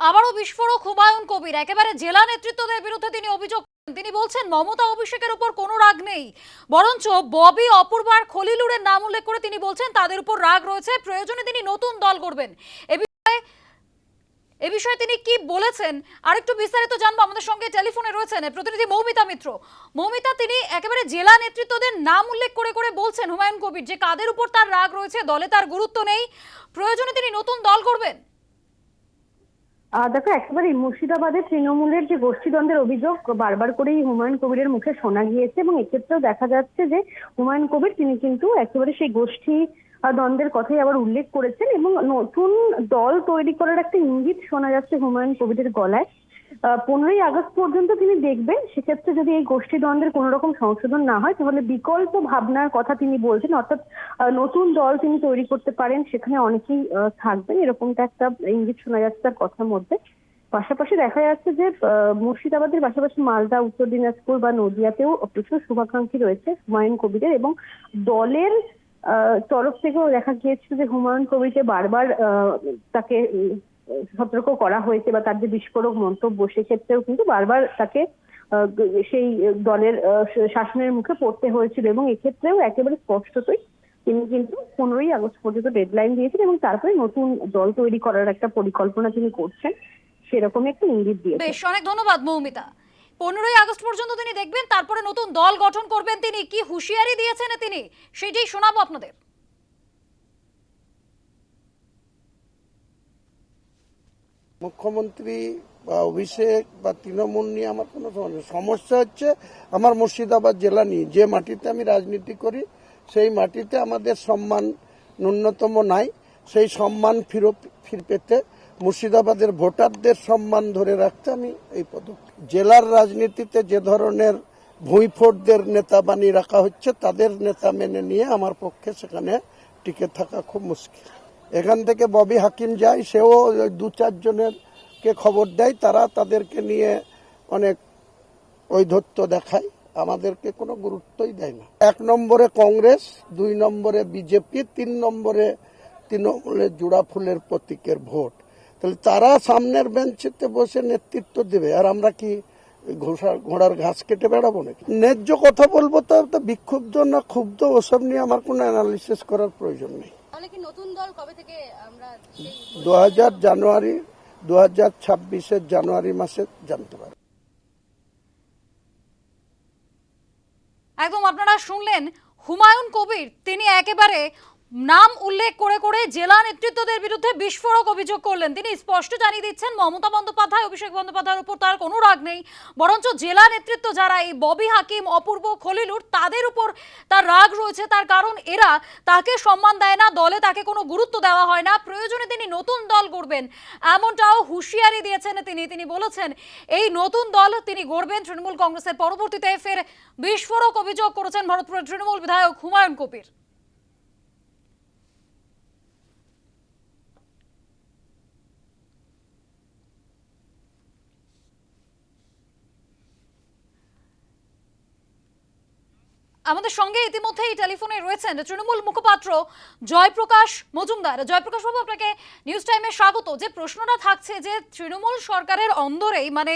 আবারও বিস্ফোরক হুমায়ুন কবির, একেবারে জেলা নেতৃত্বদের বিরুদ্ধে তিনি অভিযোগ তিনি বলছেন, মমতা অভিষেকের উপর কোনো রাগ নেই। বরঞ্চ ববি অপূর্বার খলিলুরের নাম উল্লেখ করে তিনি বলছেন, তাদের উপর রাগ রয়েছে, প্রয়োজনে তিনি নতুন দল করবেন এ বিষয়ে এ বিষয়ে তিনি কি বলেছেন? আরেকটু বিস্তারিত জানব, আমাদের সঙ্গে টেলিফোনে রয়েছেন প্রতিনিধি মৌমিতা মিত্র। মৌমিতা, তিনি একেবারে জেলা নেতৃত্বদের নাম উল্লেখ করে করে বলছেন হুমায়ুন কবির যে কাদের উপর তার রাগ রয়েছে, দলে তার গুরুত্ব নেই, প্রয়োজনে তিনি নতুন দল করবেন দেখো, একেবারে মুর্শিদাবাদে তৃণমূলের যে গোষ্ঠীদ্বন্দ্বের অভিযোগ বারবার করেই হুমায়ুন কবিরের মুখে শোনা গিয়েছে এবং এক্ষেত্রেও দেখা যাচ্ছে যে হুমায়ুন কবির, তিনি কিন্তু একেবারে সেই গোষ্ঠী দ্বন্দ্বের কথাই আবার উল্লেখ করেছেন এবং নতুন দল তৈরি করার একটা ইঙ্গিত শোনা যাচ্ছে হুমায়ুন কবিরের গলায়। পনেরোই আগস্ট পর্যন্ত তিনি দেখবেন, সেক্ষেত্রে যদি এই গোষ্ঠী দ্বন্দ্বের কোনো রকম সংশোধন না হয়, তাহলে বিকল্প ভাবনার কথা তিনি বলছেন, অর্থাৎ নতুন দল তিনি তৈরি করতে পারেন, সেখানে অনেকেই থাকবেন। এরকমটা একটা ইঙ্গিত শোনা যাচ্ছে তার কথার মধ্যে। পাশাপাশি দেখা যাচ্ছে যে মুর্শিদাবাদের পাশাপাশি মালদা, উত্তর দিনাজপুর বা নদিয়াতেও প্রচুর শুভাকাঙ্ক্ষী রয়েছে হুমায়ুন কবিরের এবং দলের তরফ থেকেও দেখা গিয়েছিল যে হুমায়ুন কবিরকে বারবার তাকে সতর্ক করা হয়েছে বা তার যে বিস্ফোরক মন্তব্য, সেক্ষেত্রেও কিন্তু বারবার তাকে সেই দলের শাসনের মুখে পড়তে হয়েছিল এবং এক্ষেত্রেও একেবারে স্পষ্টতই তিনি কিন্তু পনেরোই আগস্ট পর্যন্ত ডেডলাইন দিয়েছেন এবং তারপরে নতুন দল তৈরি করার একটা পরিকল্পনা তিনি করছেন সেরকম একটা ইঙ্গিত দিয়ে বেশ, অনেক ধন্যবাদ মৌমিতা। পনেরোই আগস্ট পর্যন্ত তিনি দেখবেন, তারপরে নতুন দল গঠন করবেন তিনি, কি হুঁশিয়ারি দিয়েছেন তিনি, সেটাই শোনাবো আপনাদের। মুখ্যমন্ত্রী বা অভিষেক বা তৃণমূল নিয়ে আমার কোনো সমস্যা সমস্যা হচ্ছে আমার মুর্শিদাবাদ জেলা নিয়ে। যে মাটিতে আমি রাজনীতি করি, সেই মাটিতে আমাদের সম্মান ন্যূনতম নাই। সেই সম্মান ফিরো ফির পেতে মুর্শিদাবাদের ভোটারদের সম্মান ধরে রাখতে আমি এই পদক্ষেপ। জেলার রাজনীতিতে যে ধরনের ভূঁইফোড়দের নেতা বানিয়ে রাখা হচ্ছে, তাদের নেতা মেনে নিয়ে আমার পক্ষে সেখানে টিকে থাকা খুব মুশকিল। এখান থেকে ববি হাকিম যায়, সেও দু চারজনের কে খবর দেয়, তারা তাদেরকে নিয়ে অনেক ঐধত্য দেখায়, আমাদেরকে কোনো গুরুত্বই দেয় না। এক নম্বরে কংগ্রেস, দুই নম্বরে বিজেপি, তিন নম্বরে তৃণমূলের জোড়া ফুলের প্রতীকের ভোট। তাহলে তারা সামনের বেঞ্চেতে বসে নেতৃত্ব দেবে, আর আমরা কি ঘোষা ঘোড়ার ঘাস কেটে বেড়াবো নাকি? ন্যায্য কথা বলব তো বিক্ষুব্ধ না ক্ষুব্ধ ওসব নিয়ে আমার কোনো অ্যানালিসিস করার প্রয়োজন নেই। তাহলে কি নতুন দল কবে থেকে আমরা সেই দু হাজার জানুয়ারি দু হাজার ছাব্বিশের জানুয়ারি মাসে জানতে পারব একদম আপনারা শুনলেন হুমায়ুন কবির তিনি একেবারে নাম উল্লেখ করে করে জেলা নেতৃত্বদের বিরুদ্ধে বিস্ফোরক অভিযোগ করলেন। তিনি স্পষ্ট জানিয়ে দিচ্ছেন, মমতা বন্দ্যোপাধ্যায়, অভিষেক বন্দ্যোপাধ্যায়ের উপর তার কোনো রাগ নেই। বরঞ্চ জেলা নেতৃত্ব যারা এই ববি হাকিম, অপূর্ব খলিলুর, তাদের উপর তার রাগ রয়েছে। তার কারণ এরা তাকে সম্মান দেয় না, দলে তাকে কোনো গুরুত্ব দেওয়া হয় না। প্রয়োজনে তিনি নতুন দল গড়বেন, এমনটাও হুঁশিয়ারি দিয়েছেন তিনি। তিনি বলেছেন, এই নতুন দল তিনি গড়বেন তৃণমূল কংগ্রেসের পরবর্তীতে ফের বিস্ফোরক অভিযোগ করেছেন ভারতপুরের তৃণমূল বিধায়ক হুমায়ুন কবির। আমাদের সঙ্গে ইতিমধ্যেই টেলিফোনে রয়েছেন তৃণমূল মুখপাত্র জয়প্রকাশ মজুমদার। জয়প্রকাশ বাবু, আপনাকে নিউজ টাইমে স্বাগত। যে প্রশ্নটা থাকছে যে তৃণমূল সরকারের অন্দরেই মানে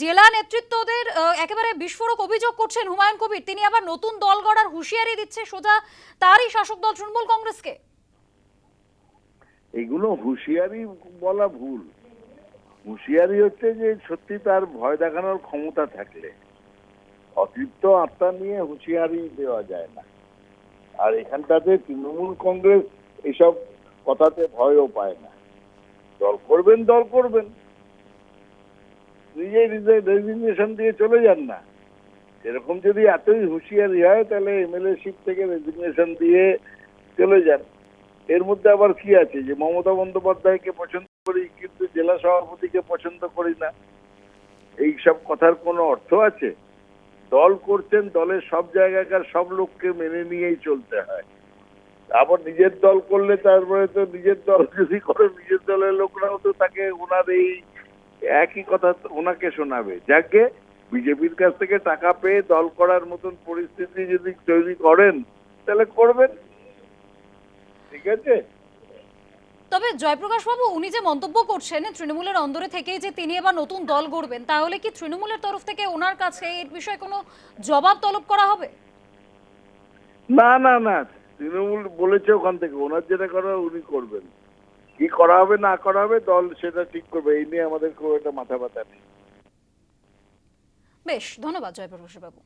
জেলা নেতৃত্বদের একেবারে বিস্ফোরক অভিযোগ করছেন হুমায়ুন কবির। তিনি আবার নতুন দল গড়ার হুঁশিয়ারি দিচ্ছে সোজা তারই শাসক দল তৃণমূল কংগ্রেসকে। এগুলো হুঁশিয়ারি বলা ভুল। হুঁশিয়ারি হচ্ছে যে সত্যি তার ভয় দেখানোর ক্ষমতা থাকলে। অতৃপ্ত আত্মা নিয়ে হুঁশিয়ারি দেওয়া যায় না। আর এখানটাতে তৃণমূল কংগ্রেস এসব কথাতে ভয়ও পায় না। দল করবেন দল করবেন। নিজে রেজিগনেশন দিয়ে চলে যান না। এরকম যদি এতই হুঁশিয়ারি হয়, তাহলে এমএলএ শিপ থেকে রেজিগনেশন দিয়ে চলে যান। এর মধ্যে আবার কি আছে? যে মমতা বন্দ্যোপাধ্যায়কে পছন্দ করি, কিন্তু জেলা সভাপতিকে পছন্দ করি না। এই সব কথার কোনো অর্থ আছে? দল করছেন, দলের সব জায়গাকার সব লোককে মেনে নিয়েই চলতে হয়। আবার নিজের দল করলে তারপরে তো নিজের দল যদি করে, নিজের দলের লোকরাও তো তাকে ওনার এই একই কথা ওনাকে শোনাবে। যাকে বিজেপির কাছ থেকে টাকা পেয়ে দল করার মতন পরিস্থিতি যদি তৈরি করেন, তাহলে করবেন। ঠিক আছে? তবে জয়প্রকাশ বাবু উনি যে মন্তব্য করছেন তৃণমূলের অন্দরে থেকেই যে তিনি এবার নতুন দল গড়বেন তাহলে কি তৃণমূলের তরফ থেকে ওনার কাছে এর বিষয়ে কোনো জবাব তলব করা হবে? না না না তৃণমূল বলেছে ওখান থেকে ওনার যেটা করা উনি করবেন। কি করা হবে না করা হবে দল সেটা ঠিক করবে এই নিয়ে আমাদের খুব একটা মাথা ব্যথা নেই। বেশ ধন্যবাদ জয়প্রকাশ বাবু